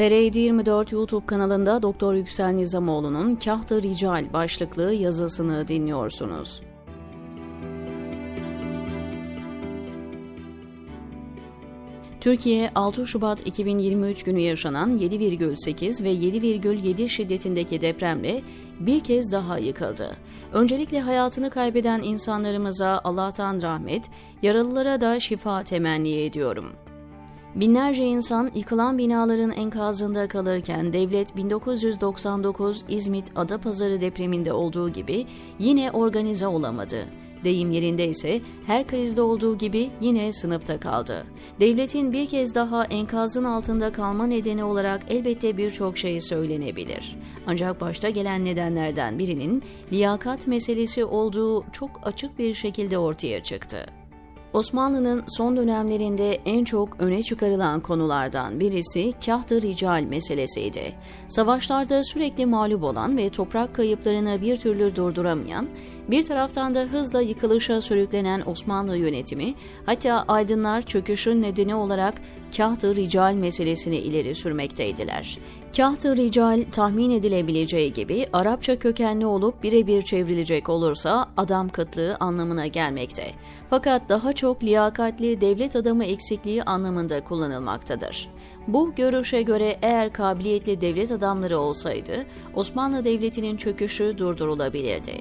TR 24 YouTube kanalında Doktor Yüksel Nizamoğlu'nun Kahtı Rical başlıklı yazısını dinliyorsunuz. Türkiye 6 Şubat 2023 günü yaşanan 7,8 ve 7,7 şiddetindeki depremle bir kez daha yıkıldı. Öncelikle hayatını kaybeden insanlarımıza Allah'tan rahmet, yaralılara da şifa temenni ediyorum. Binlerce insan yıkılan binaların enkazında kalırken devlet 1999 İzmit Adapazarı depreminde olduğu gibi yine organize olamadı. Deyim yerinde ise her krizde olduğu gibi yine sınıfta kaldı. Devletin bir kez daha enkazın altında kalma nedeni olarak elbette birçok şey söylenebilir. Ancak başta gelen nedenlerden birinin liyakat meselesi olduğu çok açık bir şekilde ortaya çıktı. Osmanlı'nın son dönemlerinde en çok öne çıkarılan konulardan birisi kahtı rical meselesiydi. Savaşlarda sürekli mağlup olan ve toprak kayıplarını bir türlü durduramayan, bir taraftan da hızla yıkılışa sürüklenen Osmanlı yönetimi, hatta aydınlar çöküşün nedeni olarak kahtı rical meselesini ileri sürmekteydiler. Kahtı rical tahmin edilebileceği gibi Arapça kökenli olup birebir çevrilecek olursa adam kıtlığı anlamına gelmekte. Fakat daha çok liyakatli devlet adamı eksikliği anlamında kullanılmaktadır. Bu görüşe göre eğer kabiliyetli devlet adamları olsaydı Osmanlı Devleti'nin çöküşü durdurulabilirdi.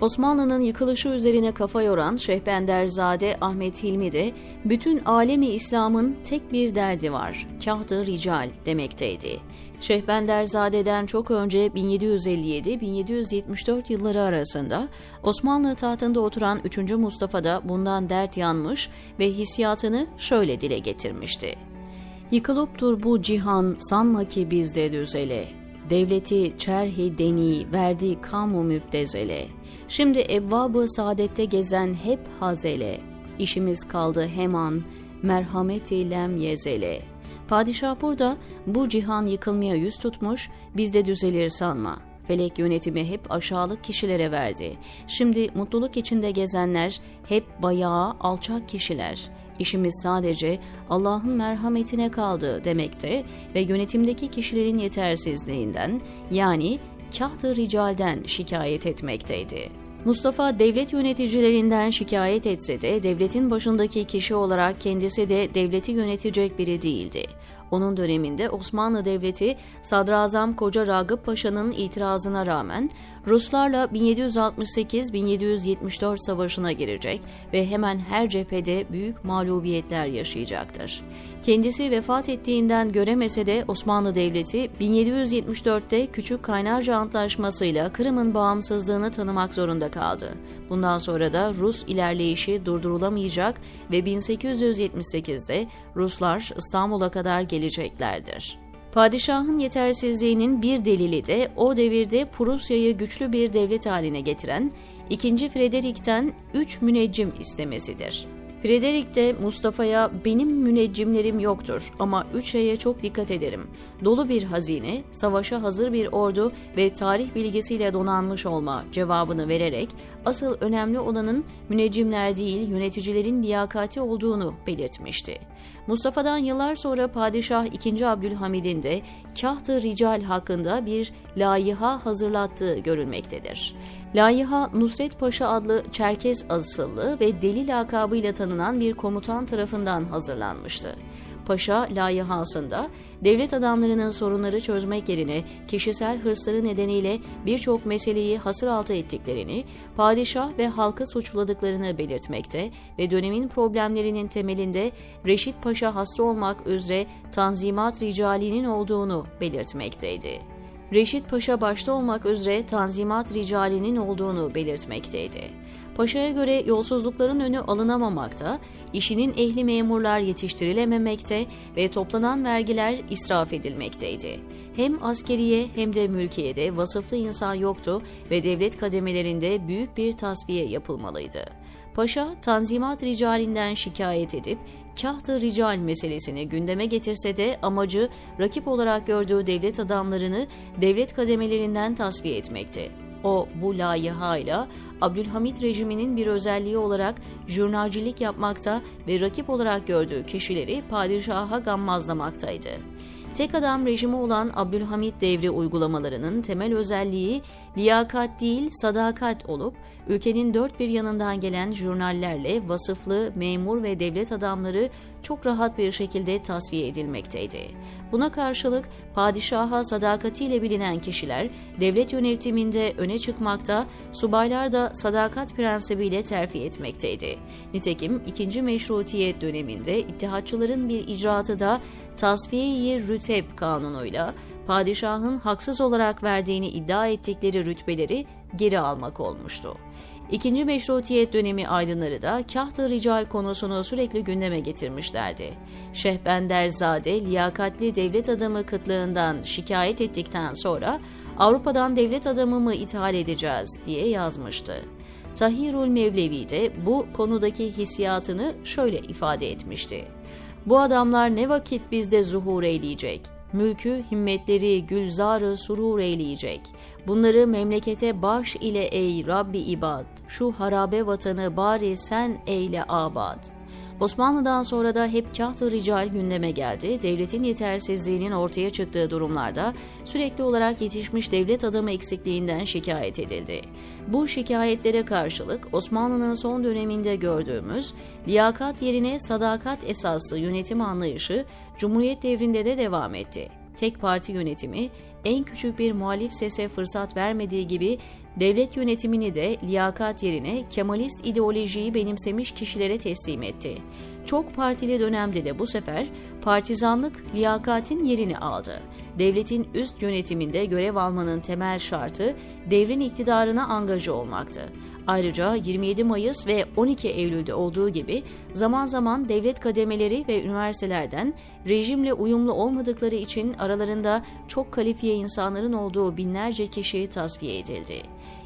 Osmanlı'nın yıkılışı üzerine kafa yoran Şehbenderzade Ahmet Hilmi de bütün alemi İslam'ın tek bir derdi var, kahtı rical demekteydi. Şehbenderzade'den çok önce 1757-1774 yılları arasında Osmanlı tahtında oturan 3. Mustafa da bundan dert yanmış ve hissiyatını şöyle dile getirmişti. Yıkılıptur bu cihan sanma ki bizde düzele. Devleti çerhi deni verdi kamu müptezele. Şimdi evvabı saadette gezen hep hazele. İşimiz kaldı heman merhameti lem yezele. Padişah burada bu cihan yıkılmaya yüz tutmuş bizde düzelir sanma. Felek yönetimi hep aşağılık kişilere verdi. Şimdi mutluluk içinde gezenler hep bayağı alçak kişiler. İşimiz sadece Allah'ın merhametine kaldı demekte ve yönetimdeki kişilerin yetersizliğinden yani kahtı ricalden şikayet etmekteydi. Mustafa devlet yöneticilerinden şikayet etse de devletin başındaki kişi olarak kendisi de devleti yönetecek biri değildi. Onun döneminde Osmanlı Devleti Sadrazam Koca Ragıp Paşa'nın itirazına rağmen Ruslarla 1768-1774 savaşına girecek ve hemen her cephede büyük mağlubiyetler yaşayacaktır. Kendisi vefat ettiğinden göremese de Osmanlı Devleti 1774'te Küçük Kaynarca Antlaşması'yla Kırım'ın bağımsızlığını tanımak zorunda kaldı. Bundan sonra da Rus ilerleyişi durdurulamayacak ve 1878'de Ruslar İstanbul'a kadar geleceklerdir. Padişahın yetersizliğinin bir delili de o devirde Prusya'yı güçlü bir devlet haline getiren 2. Frederik'ten 3 müneccim istemesidir. Frederik de Mustafa'ya benim müneccimlerim yoktur ama üç şeye çok dikkat ederim. Dolu bir hazine, savaşa hazır bir ordu ve tarih bilgisiyle donanmış olma cevabını vererek asıl önemli olanın müneccimler değil yöneticilerin liyakati olduğunu belirtmişti. Mustafa'dan yıllar sonra Padişah II. Abdülhamid'in de Kahtı Rical hakkında bir layiha hazırlattığı görülmektedir. Layiha Nusret Paşa adlı Çerkez asıllı ve deli lakabıyla tanınan bir komutan tarafından hazırlanmıştı. Paşa layihasında devlet adamlarının sorunları çözmek yerine kişisel hırsları nedeniyle birçok meseleyi hasır altı ettiklerini, padişah ve halkı suçladıklarını belirtmekte ve dönemin problemlerinin temelinde Reşit Paşa hasta olmak üzere Tanzimat Ricali'nin olduğunu belirtmekteydi. Reşit Paşa başta olmak üzere Tanzimat Ricali'nin olduğunu belirtmekteydi. Paşa'ya göre yolsuzlukların önü alınamamakta, işinin ehli memurlar yetiştirilememekte ve toplanan vergiler israf edilmekteydi. Hem askeriye hem de mülkiyede vasıflı insan yoktu ve devlet kademelerinde büyük bir tasfiye yapılmalıydı. Paşa, Tanzimat Ricalinden şikayet edip kahtı rical meselesini gündeme getirse de amacı rakip olarak gördüğü devlet adamlarını devlet kademelerinden tasfiye etmekti. O bu layihayla Abdülhamit rejiminin bir özelliği olarak jurnalcilik yapmakta ve rakip olarak gördüğü kişileri padişaha gammazlamaktaydı. Tek adam rejimi olan Abdülhamit devri uygulamalarının temel özelliği liyakat değil sadakat olup ülkenin dört bir yanından gelen jurnallerle vasıflı memur ve devlet adamları çok rahat bir şekilde tasfiye edilmekteydi. Buna karşılık padişaha sadakatiyle bilinen kişiler devlet yönetiminde öne çıkmakta, subaylar da sadakat prensibiyle terfi etmekteydi. Nitekim 2. Meşrutiyet döneminde ittihatçıların bir icraatı da Tasfiye-i Rüteb kanunuyla padişahın haksız olarak verdiğini iddia ettikleri rütbeleri geri almak olmuştu. İkinci meşrutiyet dönemi aydınları da kahtı rical konusunu sürekli gündeme getirmişlerdi. Şehbenderzade liyakatli devlet adamı kıtlığından şikayet ettikten sonra Avrupa'dan devlet adamı mı ithal edeceğiz diye yazmıştı. Tahirul Mevlevi de bu konudaki hissiyatını şöyle ifade etmişti. Bu adamlar ne vakit bizde zuhur eyleyecek? Mülkü, himmetleri, gülzarı surur eyleyecek. Bunları memlekete baş ile ey Rabbi ibad. Şu harabe vatanı bari sen eyle abad.'' Osmanlı'dan sonra da hep kahtı rical gündeme geldi. Devletin yetersizliğinin ortaya çıktığı durumlarda sürekli olarak yetişmiş devlet adamı eksikliğinden şikayet edildi. Bu şikayetlere karşılık Osmanlı'nın son döneminde gördüğümüz liyakat yerine sadakat esaslı yönetim anlayışı Cumhuriyet devrinde de devam etti. Tek parti yönetimi en küçük bir muhalif sese fırsat vermediği gibi devlet yönetimini de liyakat yerine Kemalist ideolojiyi benimsemiş kişilere teslim etti. Çok partili dönemde de bu sefer partizanlık liyakatin yerini aldı. Devletin üst yönetiminde görev almanın temel şartı devrin iktidarına angaja olmaktı. Ayrıca 27 Mayıs ve 12 Eylül'de olduğu gibi zaman zaman devlet kademeleri ve üniversitelerden rejimle uyumlu olmadıkları için aralarında çok kalifiye insanların olduğu binlerce kişi tasfiye edildi.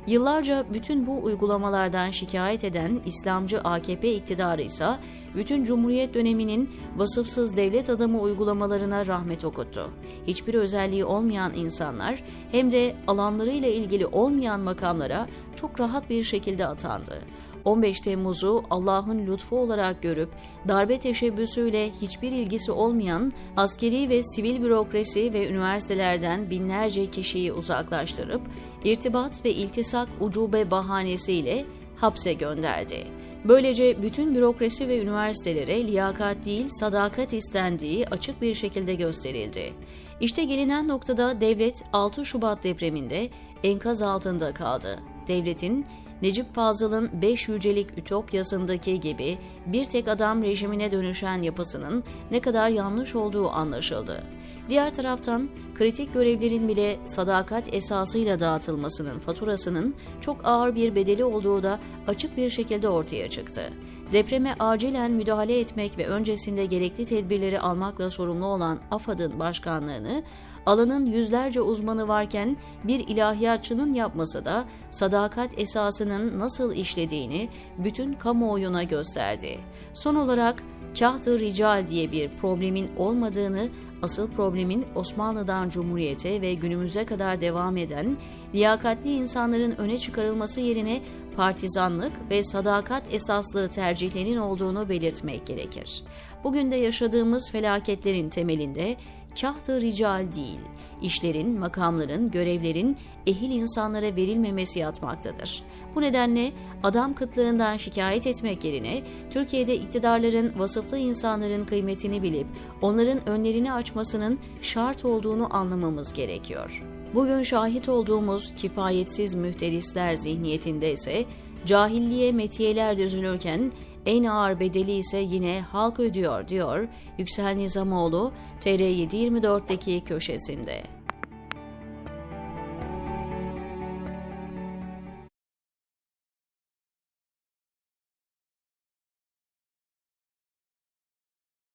Yıllarca bütün bu uygulamalardan şikayet eden İslamcı AKP iktidarı ise bütün Cumhuriyet döneminin vasıfsız devlet adamı uygulamalarına rahmet okuttu. Hiçbir özelliği olmayan insanlar hem de alanlarıyla ilgili olmayan makamlara çok rahat bir şekilde atandı. 15 Temmuz'u Allah'ın lütfu olarak görüp darbe teşebbüsüyle hiçbir ilgisi olmayan askeri ve sivil bürokrasi ve üniversitelerden binlerce kişiyi uzaklaştırıp irtibat ve iltisak ucube bahanesiyle hapse gönderdi. Böylece bütün bürokrasi ve üniversitelere liyakat değil sadakat istendiği açık bir şekilde gösterildi. İşte gelinen noktada devlet 6 Şubat depreminde enkaz altında kaldı. Devletin Necip Fazıl'ın beş yücelik ütopyasındaki gibi bir tek adam rejimine dönüşen yapısının ne kadar yanlış olduğu anlaşıldı. Diğer taraftan kritik görevlerin bile sadakat esasıyla dağıtılmasının faturasının çok ağır bir bedeli olduğu da açık bir şekilde ortaya çıktı. Depreme acilen müdahale etmek ve öncesinde gerekli tedbirleri almakla sorumlu olan AFAD'ın başkanlığını alanın yüzlerce uzmanı varken bir ilahiyatçının yapması da sadakat esasının nasıl işlediğini bütün kamuoyuna gösterdi. Son olarak kahtı rical diye bir problemin olmadığını, asıl problemin Osmanlı'dan Cumhuriyete ve günümüze kadar devam eden liyakatli insanların öne çıkarılması yerine partizanlık ve sadakat esaslı tercihlerin olduğunu belirtmek gerekir. Bugün de yaşadığımız felaketlerin temelinde kahtı rical değil, işlerin, makamların, görevlerin ehil insanlara verilmemesi yatmaktadır. Bu nedenle adam kıtlığından şikayet etmek yerine Türkiye'de iktidarların vasıflı insanların kıymetini bilip onların önlerini açmasının şart olduğunu anlamamız gerekiyor. Bugün şahit olduğumuz kifayetsiz mühterisler zihniyetinde ise cahilliğe metiyeler düzülürken en ağır bedeli ise yine halk ödüyor diyor Yüksel Nizamoğlu TR724'deki köşesinde.